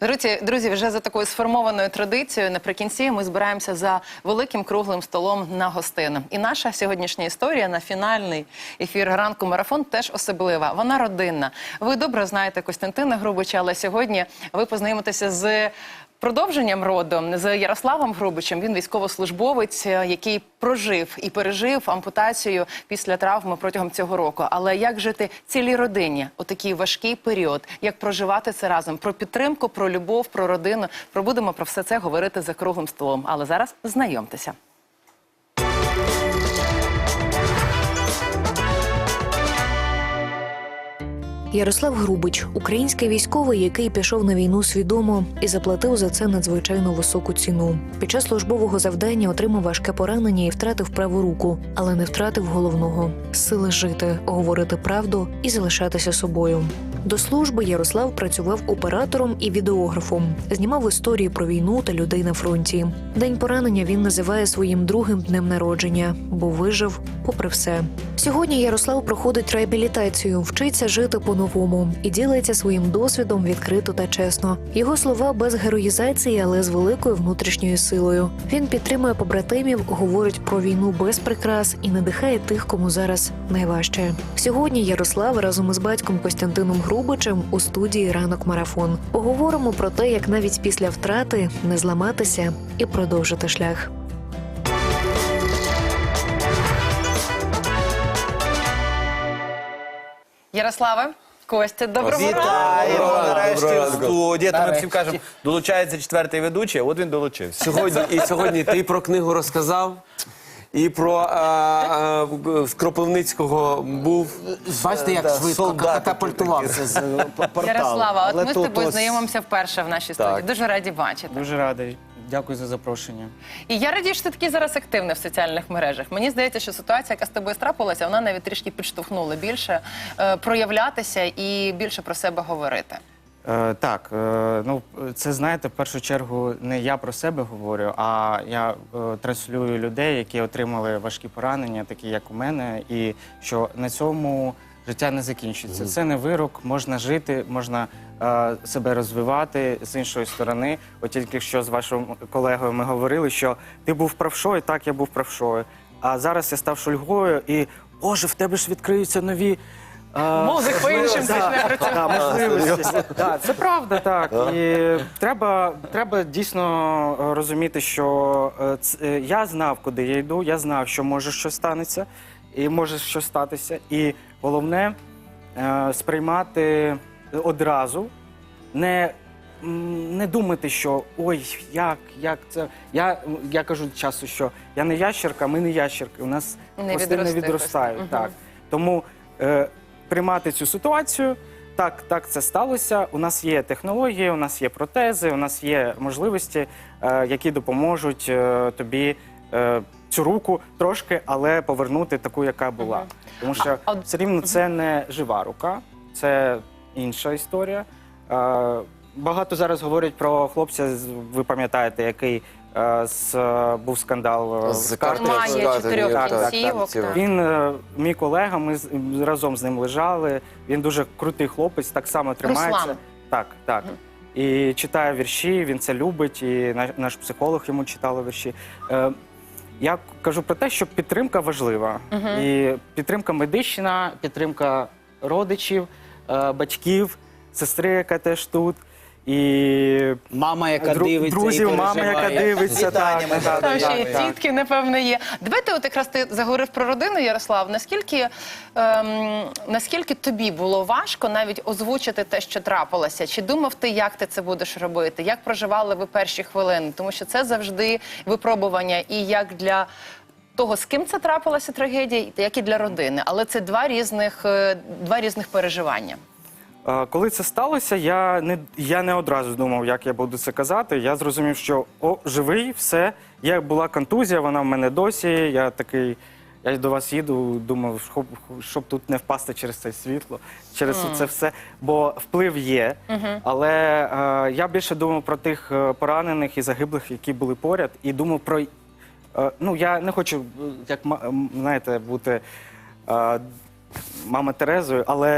Друзі, друзі, вже за такою сформованою традицією наприкінці ми збираємося за великим круглим столом на гостину. І наша сьогоднішня історія на фінальний ефір ранку марафон теж особлива. Вона родинна. Ви добре знаєте Костянтина Грубича, але сьогодні ви познайомитеся з. Продовженням роду з Ярославом Грубичем він військовослужбовець, е, який прожив і пережив ампутацію після травми протягом цього року. Але як жити цілій родині у такий важкий період? Як проживати це разом? Про підтримку, про любов, про родину. Пробудемо про все це говорити за круглим столом. Але зараз знайомтеся. Ярослав Грубич, український військовий, який пішов на війну свідомо і заплатив за це надзвичайно високу ціну. Під час службового завдання отримав важке поранення і втратив праву руку, але не втратив головного сили жити, говорити правду і залишатися собою. До служби Ярослав працював оператором і відеографом, знімав історії про війну та людей на фронті. День поранення він називає своїм другим днем народження, бо вижив попри все. Сьогодні Ярослав проходить реабілітацію, вчиться жити по-новому і ділиться своїм досвідом відкрито та чесно. Його слова без героїзації, але з великою внутрішньою силою. Він підтримує побратимів, говорить про війну без прикрас і надихає тих, кому зараз найважче. Сьогодні Ярослав разом із батьком Костянтином Грубичем у студії Ранок Марафон. Поговоримо про те, як навіть після втрати не зламатися і продовжити шлях. Ярославе, Костя, доброго ранку. Вітаємо нарешті в студії. Та ми всім кажемо, долучається четвертий ведучий, от він долучився. Сьогодні і сьогодні ти про книгу розказав, і про а, а, Кропивницького був. Бачите, як Да, швидко солдати катапультувався з е, порталу. Ярослава, от Але ми з тобою ось- знайомимося вперше в нашій студії. Дуже раді бачити. Дуже радий. Дякую за запрошення. І я радію, що ти такий зараз активний в соціальних мережах. Мені здається, що ситуація, яка з тобою трапилася, вона навіть трішки підштовхнула більше е, проявлятися і більше про себе говорити. Е, так, е, ну це знаєте, в першу чергу не я про себе говорю, а я е, транслюю людей, які отримали важкі поранення, такі як у мене, і що на цьому життя не закінчується. Це не вирок, можна жити, можна е, себе розвивати з іншої сторони. От тільки що з вашим колегою ми говорили, що ти був правшою, так я був правшою. А зараз я став шульгою, і Боже, в тебе ж відкриються нові. е, Мозок по-іншому почне працювати. Да, можливості. Да, це правда, так. І треба, треба дійсно е, розуміти, що е, ц- е, я знав, куди я йду, я знав, що може щось станеться, і може щось статися. І головне е, сприймати одразу, не, м, не думати, що ой, як, як це. Я, я кажу часто, що я не ящерка, ми не ящерки. У нас Не хвости не відростають. просто. Так. Тому е, приймати цю ситуацію. Так, так, це сталося. У нас є технології, у нас є протези, у нас є можливості, е, які допоможуть е, тобі е, цю руку трошки, але повернути таку, яка була. Тому що А- а- все рівно це не жива рука, це інша історія. Е, багато зараз говорять про хлопця, з- ви пам'ятаєте, який е, з, е, був скандал е, З чотирьох так, так, кінцівок. так. Він е, мій колега, ми з- разом з ним лежали. Він дуже крутий хлопець, так само тримається. Руслан. Так, так. І читає вірші, він це любить, і на- наш психолог йому читала вірші. Е, я кажу про те, що підтримка важлива. І підтримка медична, підтримка родичів, е, батьків, сестри, яка теж тут. І Мама, яка дру- дивиться, друзів, і мама, яка переживає. дивиться. Вітання, Так, ми так, Там так, ще й так. тітки, напевно, є. Давайте, от якраз ти заговорив про родину, Ярослав. Наскільки, ем, наскільки тобі було важко навіть озвучити те, що трапилося? Чи думав ти, як ти це будеш робити? Як проживали ви перші хвилини? Тому що це завжди випробування і як для. Того, з ким це трапилася трагедія, як і для родини, але це два різних, е, два різних переживання. Коли це сталося, я не, я не одразу думав, як я буду це казати. Я зрозумів, що о, живий, все. Я була контузія, вона в мене досі. Я такий Я до вас їду, думав, щоб, щоб тут не впасти через це світло, через це все. Бо вплив є. Але е, я більше думав про тих е, поранених і загиблих, які були поряд, і думав про. Е, ну, я не хочу, е, як знаєте, бути. Е, Мама Терезою, але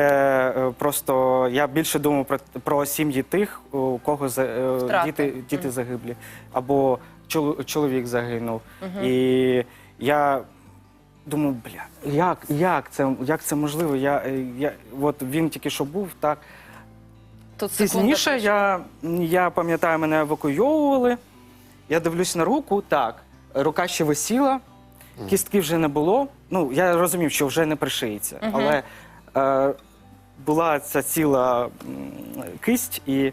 е, просто я більше думав про, про сім'ї тих, у кого за, е, Втрати. діти, діти загиблі, або чол- чоловік загинув. І я думаю, бля, як, як, це, як це можливо? Я, е, я, от він тільки що був, так. Тут секунда Пізніше я, я пам'ятаю, мене евакуйовували. Я дивлюсь на руку, так, рука ще висіла, кістки вже не було. Ну, я розумів, що вже не пришиється. Але е, була ця ціла м, кисть, і,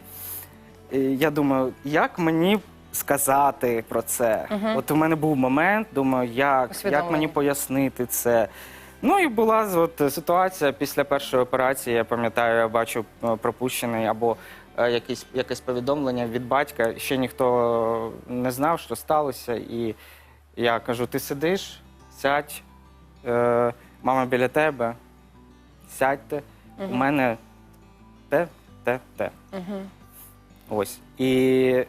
і я думаю, як мені сказати про це? От у мене був момент, думаю, як, як Усвідомлення. мені пояснити це. Ну і була от, ситуація після першої операції. Я пам'ятаю, я бачу е, пропущений або е, якесь, якесь повідомлення від батька. Ще ніхто не знав, що сталося. І я кажу: ти сидиш, сядь, е, мама біля тебе, сядьте. У мене те, те, те. Ось. І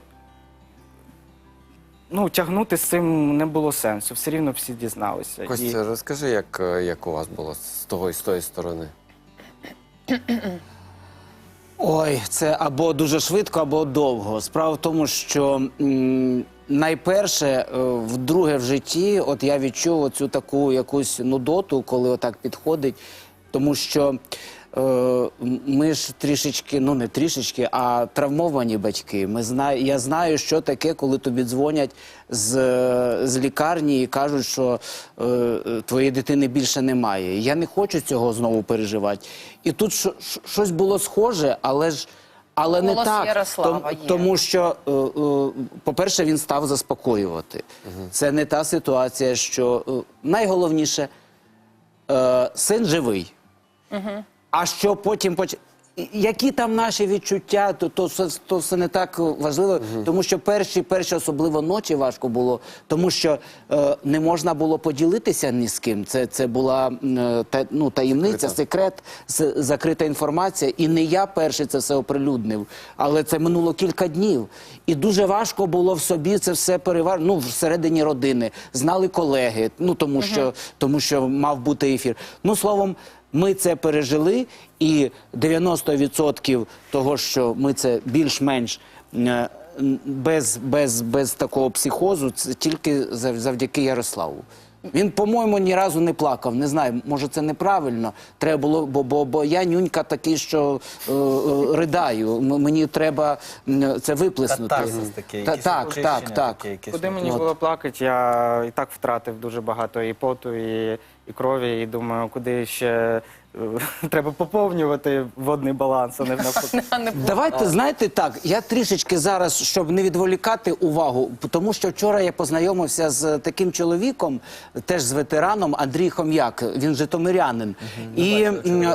ну, тягнути з цим не було сенсу. Все рівно всі дізналися. І... Костя, розкажи, як, е, як у вас було з того і з тої сторони. Ой, це або дуже швидко, або довго. Справа в тому, що м, найперше, е, вдруге в житті, от я відчув цю таку якусь нудоту, коли отак підходить, тому що е, ми ж трішечки, ну не трішечки, а травмовані батьки. Ми знає, я знаю, що таке, коли тобі дзвонять з, з лікарні і кажуть, що е, твоєї дитини більше немає. Я не хочу цього знову переживати. І тут що- що- щось було схоже, але ж. Але не так, Ярослава Том- тому що, е, е, по-перше, він став заспокоювати. Це не та ситуація, що е, найголовніше, син живий. А що потім поч... Які там наші відчуття, то, то, все- то все не так важливо, тому що перші, перші особливо ночі важко було, тому що е, не можна було поділитися ні з ким. Це, це була е, та, ну, таємниця, секрет, з- закрита інформація. І не я перший це все оприлюднив, але це минуло кілька днів. І дуже важко було в собі це все перевар... ну, всередині родини. Знали колеги, ну тому що, тому що мав бути ефір. Ну, словом. Ми це пережили, і 90% того, що ми це більш-менш е, без, без, без такого психозу, це тільки зав- завдяки Ярославу. Він, по-моєму, ні разу не плакав. Не знаю, може це неправильно. Треба було, бо, бо, бо я нюнька такий, що е, е, ридаю. М- Мені треба це виплеснути. Катарсис такий, Та- так, так, так. Куди мені було плакати, я і так втратив дуже багато і поту, і, і крові, і думаю, куди ще треба поповнювати водний баланс, а не навпаки. Давайте знаєте так. Я трішечки зараз, щоб не відволікати увагу, тому що вчора я познайомився з таким чоловіком, теж з ветераном Андрій Хом'як. Він житомирянин. І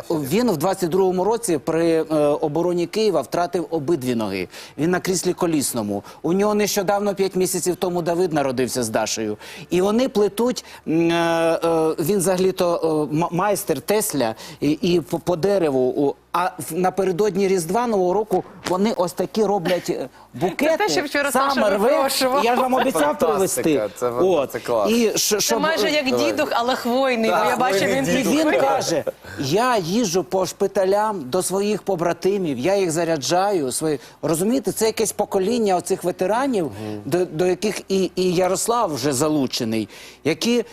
він в 22-му році при е, обороні Києва втратив обидві ноги. Він на кріслі колісному. У нього нещодавно 5 місяців тому Давид народився з Дашею. І вони плетуть. е, е, Він взагалі-то е, майстер Тесля і, і по, по дереву. А в- напередодні Різдва Нового року вони ось такі роблять е, букети. Це те, що вчора Сам Саша рве. випрошував. Я ж вам обіцяв Фантастика, привезти. це це клас. І що, Це щоб- майже як дідух, але хвойний. бо я бачу, він і він каже: я їжджу по шпиталям до своїх побратимів, я їх заряджаю. Свої... Розумієте, це якесь покоління оцих ветеранів, до, до яких і, і Ярослав вже залучений, які е,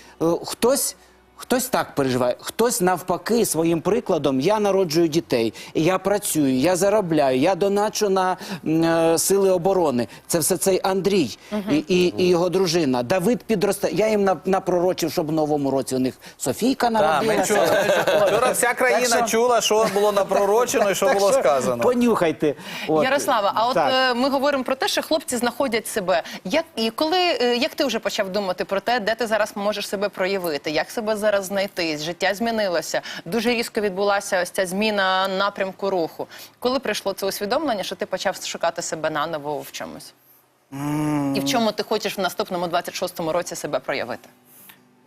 хтось. Хтось так переживає, хтось навпаки своїм прикладом. Я народжую дітей, я працюю, я заробляю, я доначу на е, сили оборони. Це все цей Андрій і, і, і його дружина. Давид підросте. Я їм на- напророчив, щоб в новому році у них Софійка народилася. Вчора вся країна Так що- чула, що було напророчено і що було сказано. Понюхайте. От. Ярослава, а от Так. е, ми говоримо про те, що хлопці знаходять себе. Як і коли е, як ти вже почав думати про те, де ти зараз можеш себе проявити, як себе зараз знайти? Життя змінилося. Дуже різко відбулася ось ця зміна напрямку руху. Коли прийшло це усвідомлення, що ти почав шукати себе наново в чомусь? І в чому ти хочеш в наступному 26-му році себе проявити?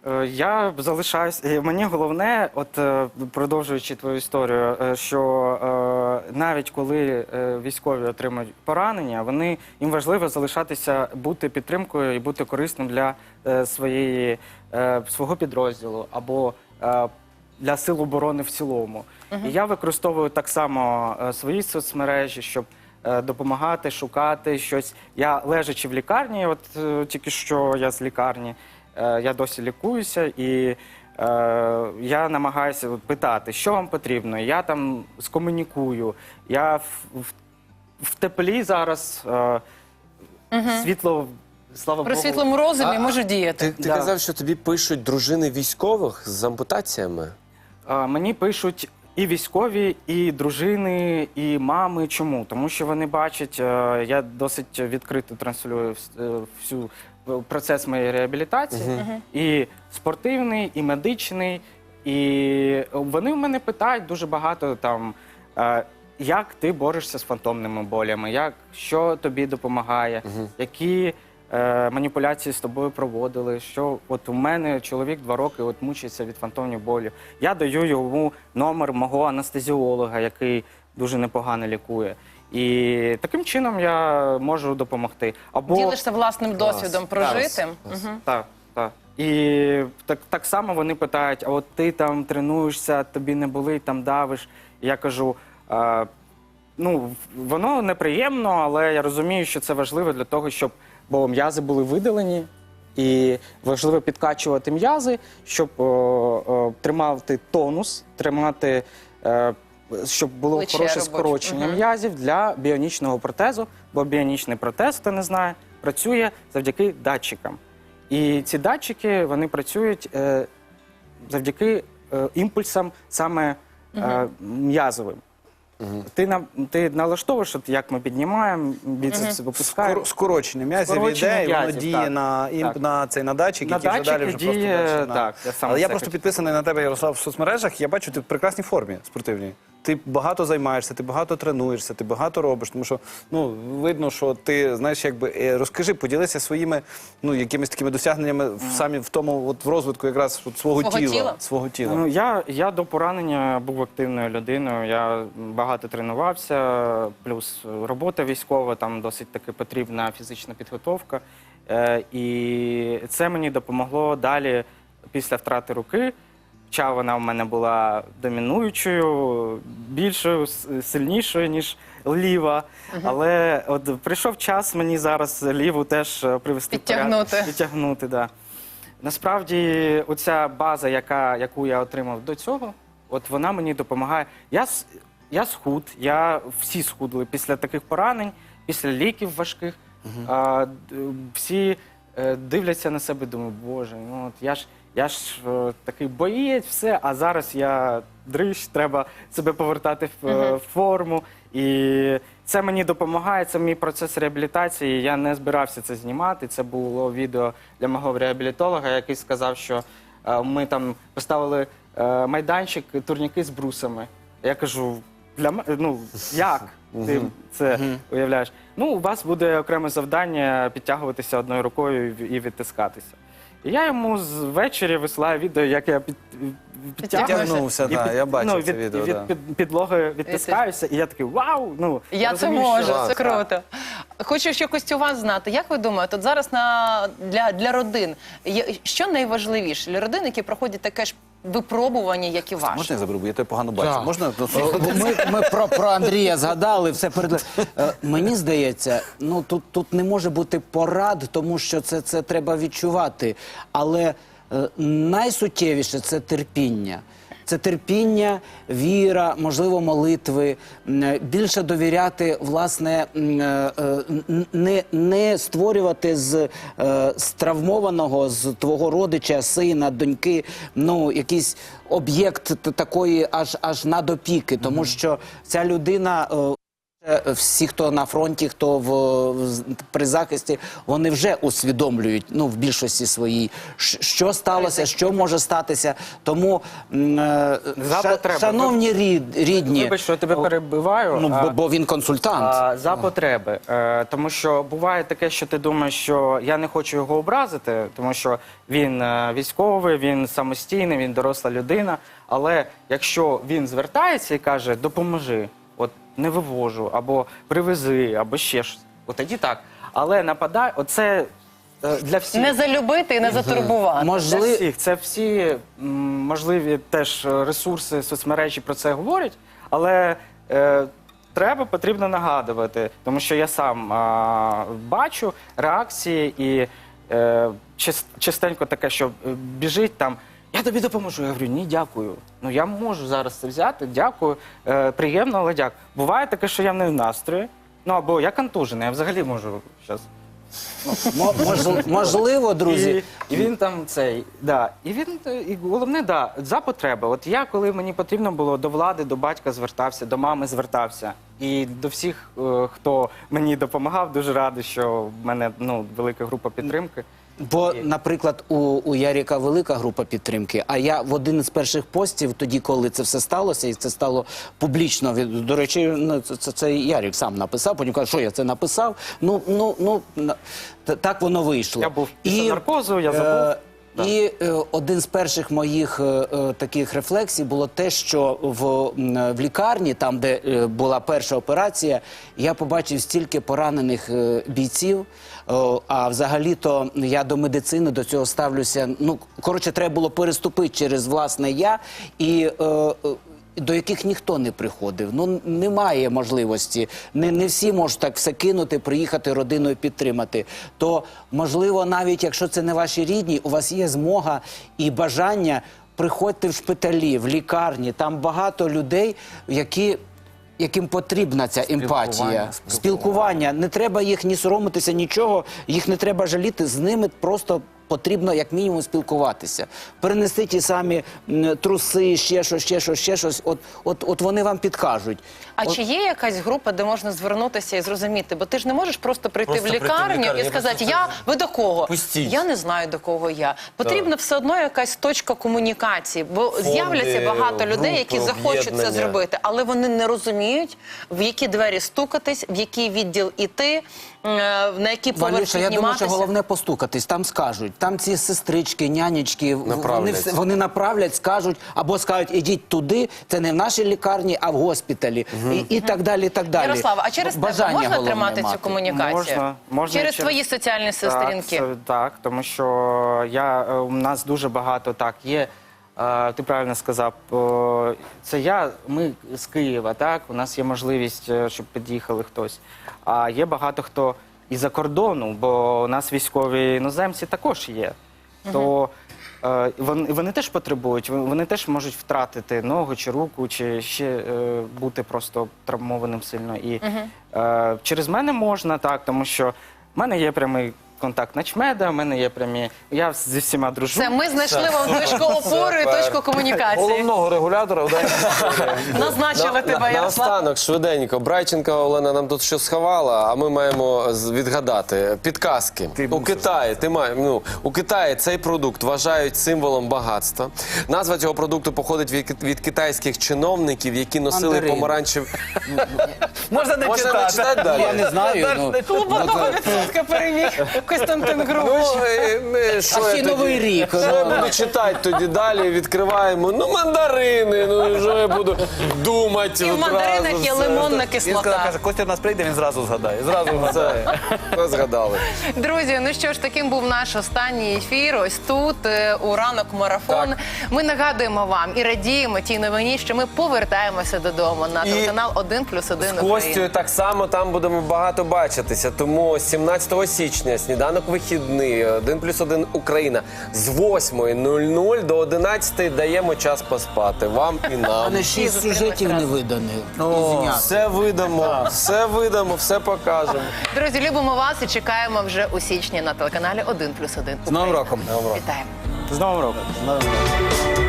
Е, Я залишаюсь. е, Мені головне, от е, продовжуючи твою історію, що навіть коли військові отримують поранення, вони їм важливо залишатися, бути підтримкою і бути корисним для своєї свого підрозділу або для сил оборони в цілому. І я використовую так само свої соцмережі, щоб допомагати, шукати щось. Я лежачи в лікарні, от тільки що я з лікарні, я досі лікуюся і. е, Я намагаюся питати, що вам потрібно. Я там скомунікую. Я в, в, в теплі зараз е, світло, слава При Богу. світлому розумі А- може діяти. Ти, ти Да. казав, що тобі пишуть дружини військових з ампутаціями. А, Мені пишуть і військові, і дружини, і мами. Чому? Тому що вони бачать, е, я досить відкрито транслюю вс- е, всю е, процес моєї реабілітації, і спортивний, і медичний. І вони в мене питають дуже багато там. е, Як ти борешся з фантомними болями? Як що тобі допомагає? Які е, маніпуляції з тобою проводили? Що от у мене чоловік два роки от мучиться від фантомних болів. Я даю йому номер мого анестезіолога, який дуже непогано лікує. І таким чином я можу допомогти. Або Ділишся власним досвідом прожитим. так, так. І так, так само вони питають: а от ти там тренуєшся, тобі не болить, там давиш. І я кажу. А, ну, воно неприємно, але я розумію, що це важливо для того, щоб бо м'язи були видалені, і важливо підкачувати м'язи, щоб о, о, тримати тонус, тримати, е, щоб було Плече хороше робоче. скорочення Мгм. м'язів для біонічного протезу, бо біонічний протез, хто не знає, працює завдяки датчикам. І ці датчики вони працюють е, завдяки е, імпульсам саме е, м'язовим. Ти, на, ти налаштовуєш, от як ми піднімаємо, біцепси випускаємо. Скор- Скорочення м'язів Скорочення іде, і воно м'язів, діє так. на, імп, Так. на цей на датчик, На який вже датчики далі вже просто діє, дальше на- так, я саме Але я це просто хотів. підписаний на тебе, Ярослав, в соцмережах. Я бачу, ти в прекрасній формі спортивній. Ти багато займаєшся, ти багато тренуєшся, ти багато робиш. Тому що ну видно, що ти знаєш, якби е, розкажи, поділися своїми ну якимись такими досягненнями в самі в тому, от в розвитку якраз от свого, Свого тіла, тіла? свого тіла. Ну, я, я до поранення був активною людиною. Я багато тренувався, плюс робота військова, там досить таки потрібна фізична підготовка. Е, і це мені допомогло далі після втрати руки. Хоча вона в мене була домінуючою, більшою, сильнішою, ніж ліва. Але от прийшов час мені зараз ліву теж е, привести в порядок. Підтягнути. Підтягнути, да. Насправді, оця база, яка, яку я отримав до цього, от вона мені допомагає. Я, с- я схуд, я всі схудли після таких поранень, після ліків важких. А, д- всі е, дивляться на себе, думають, боже, ну от я ж я ж е, такий боєць, все, а зараз я дрищ, треба себе повертати в е, форму. І це мені допомагає, це мій процес реабілітації. Я не збирався це знімати. Це було відео для мого реабілітолога, який сказав, що е, ми там поставили е, майданчик, турніки з брусами. Я кажу, для м- ну як ти це уявляєш? Ну, у вас буде окреме завдання підтягуватися одною рукою і і відтискатися. І я йому з ввечері висилаю відео, як я під. Підтягнувся, да, під- я бачив ну, це від, відео, Від, да. під, підлогою відтискаюся, і я такий вау! Ну, Я це розумію, можу, що- це круто. Хочу ще у вас знати. Як ви думаєте, от зараз на для, для родин є що найважливіше для родин, які проходять таке ж випробування, як і ваше? Можна я заберу, я тебе погано бачу. Так. Можна Е, Ми, ми про, про Андрія згадали все перед. Е, Мені здається, ну тут, тут не може бути порад, тому що це, це треба відчувати. Але е, найсуттєвіше це терпіння. Це терпіння, віра, можливо, молитви, е, більше довіряти, власне, е, е, не, не створювати з, з травмованого, з твого родича, сина, доньки, ну, якийсь об'єкт такої аж, аж надопіки, тому що ця людина. Е, Всі, хто на фронті, хто в, в- при захисті, вони вже усвідомлюють ну, в більшості своїй, що сталося, що може статися. Тому, м, е, ша- шановні рід, рідні, Вибач, що я тебе перебиваю. ну, бо, бо він консультант. А, за потреби. Е, тому що буває таке, що ти думаєш, що я не хочу його образити, тому що він військовий, він самостійний, він доросла людина. Але якщо він звертається і каже, допоможи, не вивожу, або привези, або ще щось, от тоді так. Але нападає, оце е, для всіх. Не залюбити і не затурбувати. Для всіх. Це всі м, можливі теж е, ресурси соцмережі про це говорять, але е, треба потрібно нагадувати, тому що я сам а, бачу реакції і е, чис- частенько таке, що е, біжить там. Я тобі допоможу. Я говорю, ні, дякую. Ну я можу зараз це взяти. Дякую. Е, приємно, але дякую. Буває таке, що я не в настрої. Ну або я контужений, я взагалі можу зараз мо- мож- можливо, друзі. і, і він там цей, да. І він е, і головне, да, за потреби. От я, коли мені потрібно було до влади, до батька звертався, до мами звертався. І до всіх, е, хто мені допомагав, дуже радий, що в мене ну, велика група підтримки. Бо, наприклад, у, у Яріка велика група підтримки. А я в один із перших постів, тоді, коли це все сталося, і це стало публічно. від- До речі, ну, це, це, це Ярік сам написав. Потім каже, що я це написав. Ну, ну, ну так воно вийшло. Я був після наркозу, я забув. е, Да. І е, один з перших моїх е, е, таких рефлексій було те, що в, в лікарні, там де е, була перша операція, я побачив стільки поранених е, бійців. А взагалі-то я до медицини до цього ставлюся. Ну коротше, треба було переступити через власне я і. е, е, до яких ніхто не приходив. Ну немає можливості. Не, не всі можуть так все кинути, приїхати родиною підтримати. То можливо, навіть якщо це не ваші рідні, у вас є змога і бажання приходьте в шпиталі, в лікарні. Там багато людей, які. Яким потрібна ця емпатія, спілкування. Не треба їх ні соромитися, нічого, їх не треба жаліти. З ними просто потрібно як мінімум спілкуватися. Перенести ті самі м, труси, ще щось, ще щось, ще щось. От, от, от вони вам підкажуть. А От- чи є якась група, де можна звернутися і зрозуміти? Бо ти ж не можеш просто прийти Просто в прийти в лікарню лікарню, і я сказати, просто я ви до кого? Пустіть. Я не знаю до кого я. Потрібна все одно якась точка комунікації, бо з'являться багато людей, які групи, захочуть це об'єднання. зробити, але вони не розуміють, в які двері стукатись, в який відділ іти, на які Валюша, я думаю, що головне постукатись. Там скажуть. Там ці сестрички, нянечки, вони, Направлять. все- вони направлять, скажуть, або скажуть, ідіть туди, це не в нашій лікарні, а в госпіталі. І, і так далі. і так далі. Ярослава, а через тебе Бажання можна головне тримати мати. цю комунікацію? Можна, можна через через- твої соціальні сторінки. Так, це- так, тому що я, е, у нас дуже багато так є. Ти правильно сказав, е, це я, ми з Києва, так, у нас є можливість, е, щоб під'їхали хтось. А є багато хто із-за кордону, бо у нас військові іноземці також є. То е, вони, вони теж потребують, вони вони теж можуть втратити ногу чи руку, чи ще е, бути просто травмованим сильно. І е, через мене можна так, тому що в мене є прямий контакт начмеда, в мене є прямі. Я зі всіма дружу. Це ми знайшли вам точку опори і точку комунікації. Головного регулятора. Назначили тебе, На- Ярослав. Наостанок, швиденько. Брайченка Олена нам тут щось сховала, а ми маємо з- відгадати. Підказки. у Китаї, ти має, ну, у Китаї цей продукт вважають символом багатства. Назва цього продукту походить від, від китайських чиновників, які носили Мандарин. помаранчеві. Можна не Можна не читати. читати далі? Я не знаю. Ну, Клуб відсотка переміг Костянтин Ну, Грубич. е, ми- що а я ще тоді? новий рік. Що я буду читати тоді далі? Відкриваємо. Ну, мандарини. Ну що я буду думати? І в одразу мандаринах є все. лимонна Він сказав, кислота. каже, Костя до нас прийде, він зразу згадає. Зразу згадає. Ми згадали. Друзі, ну що ж, таким був наш останній ефір. Ось тут е, у ранок марафон. Так. Ми нагадуємо вам і радіємо тій новині, що ми повертаємося додому на І телеканал 1 плюс 1 З Костю так само там будемо багато бачитися. Тому 17 сюжетня, сніданок вихідний, 1 плюс 1 Україна. З 8.00 до 11 даємо час поспати. Вам і нам. не шість сюжетів не виданих. Ізвиняюсь. Все видамо, все видамо, все покажемо. Друзі, любимо вас і чекаємо вже у січні на телеканалі 1 плюс 1 З Новим роком. Вітаємо. З Новим роком!